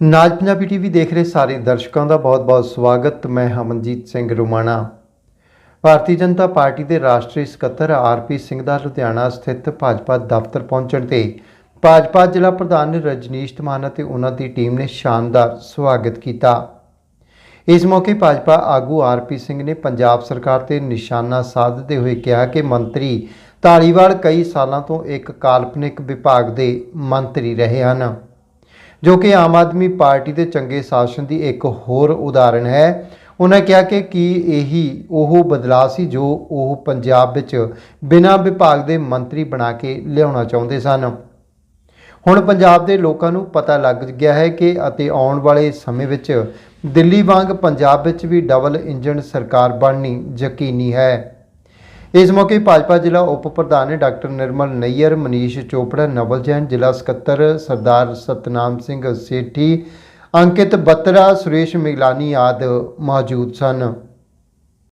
ਨਾਜ Punjabi TV ਦੇਖ ਰਹੇ ਸਾਰੇ ਦਰਸ਼ਕਾਂ ਦਾ ਬਹੁਤ-ਬਹੁਤ ਸਵਾਗਤ। ਮੈਂ ਹਮਨਜੀਤ ਸਿੰਘ ਰੁਮਾਣਾ। ਭਾਰਤੀ ਜਨਤਾ ਪਾਰਟੀ ਦੇ ਰਾਸ਼ਟਰੀ ਸਕੱਤਰ ਆਰਪੀ ਸਿੰਘ ਦਾ ਲੁਧਿਆਣਾ ਸਥਿਤ ਭਾਜਪਾ ਦਫ਼ਤਰ ਪਹੁੰਚਣ ਤੇ ਭਾਜਪਾ ਜ਼ਿਲ੍ਹਾ ਪ੍ਰਧਾਨ ਰਜਨੀਸ਼ ਧਮਾਨ ਅਤੇ ਉਹਨਾਂ ਦੀ ਟੀਮ ਨੇ ਸ਼ਾਨਦਾਰ ਸਵਾਗਤ ਕੀਤਾ। ਇਸ ਮੌਕੇ ਭਾਜਪਾ ਆਗੂ ਆਰਪੀ ਸਿੰਘ ਨੇ ਪੰਜਾਬ ਸਰਕਾਰ ਤੇ ਨਿਸ਼ਾਨਾ ਸਾਧਦੇ ਹੋਏ ਕਿਹਾ ਕਿ ਮੰਤਰੀ ਧਾਲੀਵਾਲ ਕਈ ਸਾਲਾਂ ਤੋਂ ਇੱਕ ਕਾਲਪਨਿਕ ਵਿਭਾਗ ਦੇ ਮੰਤਰੀ ਰਹੇ ਹਨ। ਜੋ ਕਿ ਆਮ ਆਦਮੀ ਪਾਰਟੀ ਦੇ ਚੰਗੇ ਸ਼ਾਸਨ ਦੀ ਇੱਕ ਹੋਰ ਉਦਾਹਰਣ ਹੈ। ਉਹਨਾਂ ਕਿਹਾ ਕਿ ਕੀ ਇਹੀ ਉਹ ਬਦਲਾਅ ਸੀ ਜੋ ਉਹ ਪੰਜਾਬ ਵਿੱਚ ਬਿਨਾਂ ਵਿਭਾਗ ਦੇ ਮੰਤਰੀ ਬਣਾ ਕੇ ਲਿਆਉਣਾ ਚਾਹੁੰਦੇ ਸਨ। ਹੁਣ ਪੰਜਾਬ ਦੇ ਲੋਕਾਂ ਨੂੰ ਪਤਾ ਲੱਗ ਗਿਆ ਹੈ ਕਿ ਅਤੇ ਆਉਣ ਵਾਲੇ ਸਮੇਂ ਵਿੱਚ ਦਿੱਲੀ ਵਾਂਗ ਪੰਜਾਬ ਵਿੱਚ ਵੀ ਡਬਲ ਇੰਜਨ ਸਰਕਾਰ ਬਣਨੀ ਯਕੀਨੀ ਹੈ। ਇਸ ਮੌਕੇ ਭਾਜਪਾ ਜ਼ਿਲ੍ਹਾ ਉਪ ਪ੍ਰਧਾਨ ਡਾਕਟਰ ਨਿਰਮਲ ਨਈਅਰ, ਮਨੀਸ਼ ਚੋਪੜਾ, ਨਵਲ ਜੈਨ, ਜ਼ਿਲ੍ਹਾ ਸਕੱਤਰ ਸਰਦਾਰ ਸਤਨਾਮ ਸਿੰਘ ਸੇਠੀ, ਅੰਕਿਤ ਬੱਤਰਾ, ਸੁਰੇਸ਼ ਮਿਗਲਾਨੀ ਆਦ ਮੌਜੂਦ ਸਨ।